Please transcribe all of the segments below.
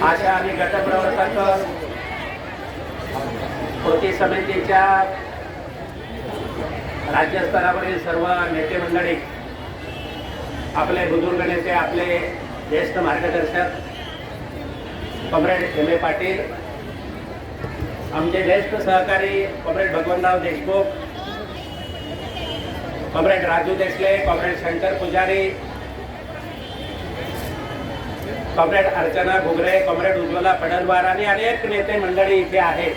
आशा आणि गटप्रवर्तक कृती समितीच्या राज्यस्तरावरील सर्व नेते मंडळी आपले बुजुर्ग नेते आपले ज्येष्ठ मार्गदर्शक कॉम्रेड एम ए पाटील आमचे ज्येष्ठ सहकारी comrade Bhagwantrao Deshmukh comrade Raju Desale comrade Shankar Pujari comrade Archana Ghugare comrade Ujjwala Padalwar आणि अनेक नेते मंडळी इथे आहेत.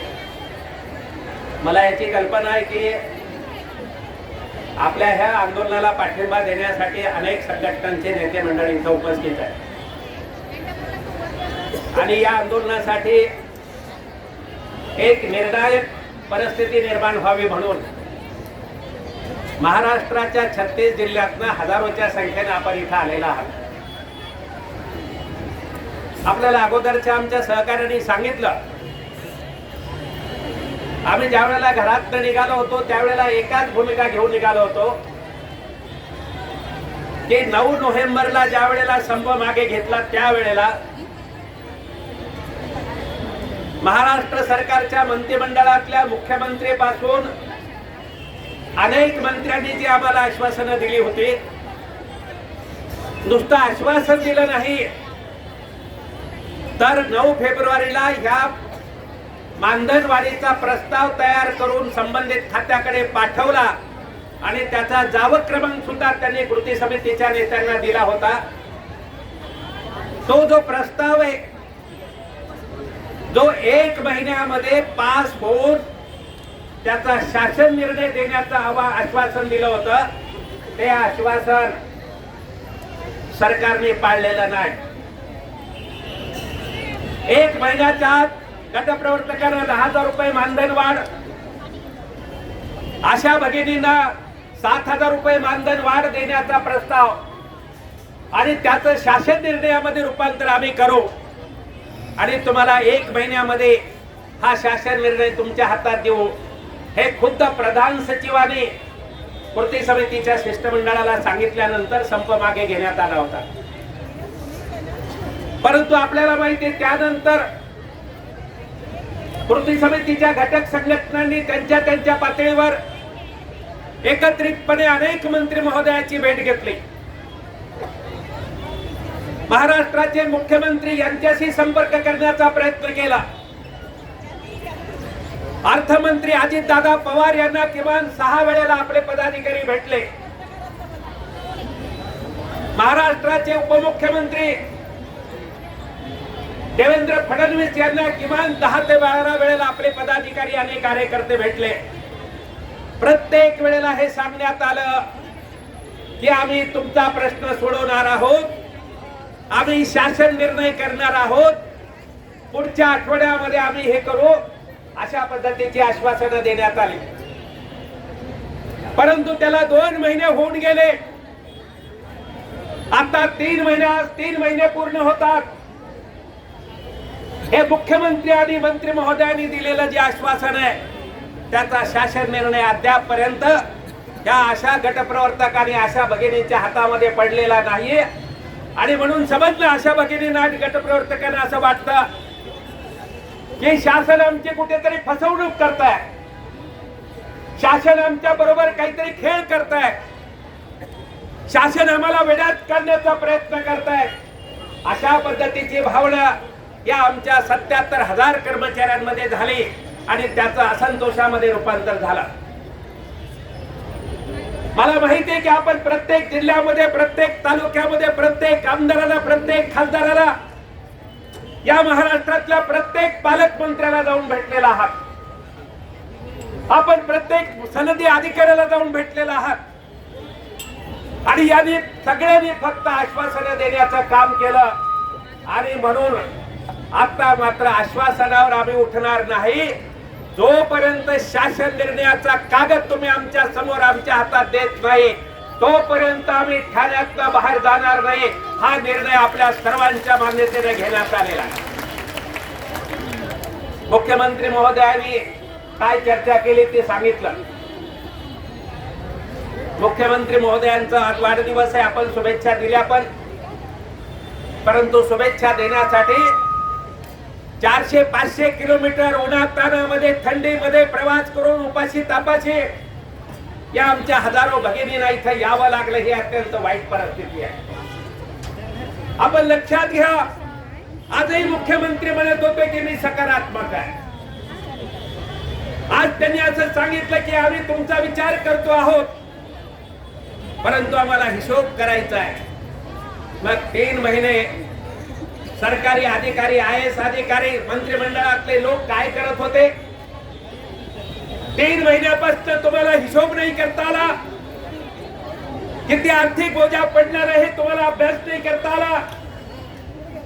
मला याची कल्पना आहे की आपल्या ह्या आंदोलनाला पाठिंबा देण्यासाठी अनेक संघटनांचे नेते मंडळी इथं उपस्थित आहेत. आणि या आंदोलनासाठी एक निर्णायक परिस्थिती निर्माण व्हावी म्हणून महाराष्ट्राच्या छत्तीस जिल्ह्यातनं हजारोच्या संख्येनं आपण इथं आलेला आहात. आपल्याला अगोदरच्या आमच्या सहकार्याने सांगितलं. आम्ही ज्या वेळेला घरात निघालो होतो त्यावेळेला एकाच भूमिका घेऊन निघालो होतो. की नऊ नोव्हेंबरला ज्या वेळेला संप मागे घेतला त्यावेळेला महाराष्ट्र सरकारच्या मंत्रिमंडळातल्या मुख्यमंत्रीपासून अनेक मंत्र्यांनी जी आम्हाला आश्वासनं दिली होती नुसतं आश्वासन दिलं नाही तर नऊ फेब्रुवारीला ह्या मानधनवाढीचा प्रस्ताव तयार करून संबंधित खात्याकडे पाठवला आणि त्याचा जावक क्रमांक सुद्धा त्यांनी कृती समितीच्या नेत्यांना दिला होता. तो जो प्रस्ताव आहे जो एक महिन्यामध्ये पास होऊन त्याचा शासन निर्णय देण्याचं हवा आश्वासन दिलं होतं ते आश्वासन सरकारने पाळलेलं नाही. एक महिन्याच्या आत गटप्रवर्तकांना दहा हजार रुपये मानधन वाढ अशा भगिनींना सात हजार रुपये मानधन वाढ देण्याचा प्रस्ताव. आणि त्याचं शासन निर्णयामध्ये रूपांतर आम्ही करू. आणि तुम्हाला एक महिन्यामध्ये हा शासन निर्णय तुमच्या हातात देऊ. हे खुद्द प्रधान सचिवाने कृती समितीच्या शिष्टमंडळाला सांगितल्यानंतर संप मागे घेण्यात आला होता. परंतु आपल्याला माहिती आहे त्यानंतर कृती समितीच्या घटक संघटनांनी त्यांच्या त्यांच्या पातळीवर एकत्रितपणे अनेक मंत्री महोदयाची भेट घेतली. महाराष्ट्राचे मुख्यमंत्री यांच्याशी संपर्क करण्याचा प्रयत्न केला. अर्थमंत्री अजितदादा पवार यांना किमान सहा वेळेला आपले पदाधिकारी भेटले. महाराष्ट्राचे उपमुख्यमंत्री देवेंद्र फडणवीस यांना किमान दहा ते बारा वेळेला आपले पदाधिकारी आणि कार्यकर्ते भेटले. प्रत्येक वेळेला हे सांगण्यात आलं की आम्ही तुमचा प्रश्न सोडवणार आहोत. आम्ही शासन निर्णय करणार आहोत. पुढच्या आठवड्यामध्ये आम्ही हे करू अशा पद्धतीची आश्वासनं देण्यात आली. परंतु त्याला दोन महिने होऊन गेले. आता तीन महिन्या तीन महिने पूर्ण होतात. हे मुख्यमंत्री आणि मंत्री महोदयांनी दिलेलं जे आश्वासन आहे त्याचा शासन निर्णय अद्यापपर्यंत या अशा गटप्रवर्तक आणि अशा भगिनींच्या हातामध्ये पडलेला नाहीये. आणि म्हणून समजलं अशा भगिनींना आणि गटप्रवर्तकांना असं वाटतं की शासन आमची कुठेतरी फसवणूक करताय. शासन आमच्या बरोबर काहीतरी खेळ करताय. शासन आम्हाला वेड्यात काढण्याचा प्रयत्न करताय. अशा पद्धतीची भावना या आमच्या सत्याहत्तर हजार कर्मचाऱ्यांमध्ये झाले आणि त्याचं असंतोषामध्ये रूपांतर झालं. मला माहिती आहे की आपण प्रत्येक जिल्ह्यामध्ये प्रत्येक तालुक्यामध्ये प्रत्येक आमदाराला प्रत्येक खासदाराला या महाराष्ट्रातल्या प्रत्येक पालकमंत्र्याला जाऊन भेटलेला आहात. आपण प्रत्येक सनदी अधिकाऱ्याला जाऊन भेटलेला आहात. आणि यांनी सगळ्यांनी फक्त आश्वासनं देण्याचं काम केलं. आणि म्हणून आता मात्र आश्वासनावर आम्ही उठणार नाही. जोपर्यंत शासन निर्णयाचा कागद तुम्ही आमच्यासमोर आमच्या हातात देत नाही तोपर्यंत आम्ही ठाण्यात बाहेर जाणार नाही. हा निर्णय आपल्या सर्वांच्या मान्यतेने घेण्यात आलेला आहे. मुख्यमंत्री महोदयांनी काय चर्चा केली ते सांगितलं. मुख्यमंत्री महोदयांचा आज वाढदिवस आहे आपण शुभेच्छा दिल्या पण. परंतु शुभेच्छा देण्यासाठी चारशे पाचशे किलोमीटर उन्हात तानामध्ये थंडीमध्ये प्रवास करून उपाशी तापाशी या आमच्या हजारो भगिनींना इथं यावं लागलं. ही अत्यंत वाईट परिस्थिती आहे. आपण लक्षात घ्या आजही मुख्यमंत्री म्हणत होते की मी सकारात्मक आहे. आज त्यांनी असं सांगितलं की आम्ही तुमचा विचार करतो आहोत. परंतु आम्हाला हिशोब करायचा आहे. मग तीन महिने सरकारी अधिकारी आय एस अधिकारी मंत्रिमंडळातले लोक काय करत होते? तीन महिन्यापासून तुम्हाला हिशोब नाही करता आला किती आर्थिक बोजा पडणार आहे हे तुम्हाला अभ्यास नाही करता आला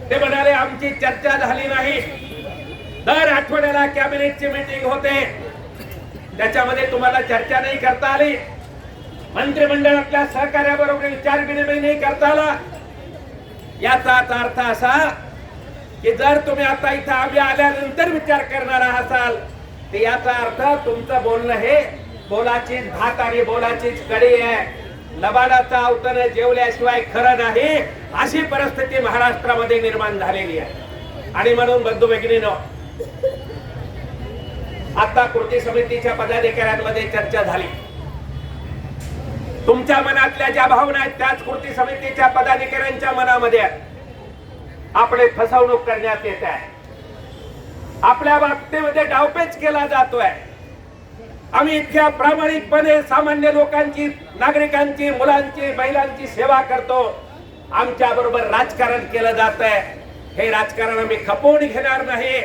ते म्हणाले आमची चर्चा झाली नाही. दर आठवड्याला कॅबिनेटची मीटिंग होते. त्याच्यामध्ये तुम्हाला चर्चा नाही करता आली. मंत्रिमंडळातल्या सहकार्याबरोबर विचार विनिमय नाही करता आला याचाच अर्थ असा की जर तुम्ही आता इथं आम्ही आल्यानंतर विचार करणार असाल तर याचा अर्थ तुमचं बोलणं हे बोलाचीच भात आणि बोलाचीच कडी आहे. लबाडाचा अवतरण जेवल्याशिवाय खरं नाही अशी परिस्थिती महाराष्ट्रामध्ये निर्माण झालेली आहे. आणि म्हणून बंधू भगिनीनो आता कृती समितीच्या पदाधिकाऱ्यांमध्ये चर्चा झाली. तुमच्या मनातल्या ज्या भावना आहेत त्याच कृती समितीच्या पदाधिकाऱ्यांच्या मनामध्ये आपले फसवणूक करण्यात येत आहे. आपल्या बाबतीमध्ये डावपेच केला जातोय. आम्ही इतक्या प्रामाणिकपणे सामान्य लोकांची नागरिकांची मुलांची महिलांची सेवा करतो. आमच्या बरोबर राजकारण केलं जात आहे हे राजकारण आम्ही खपवून घेणार नाही.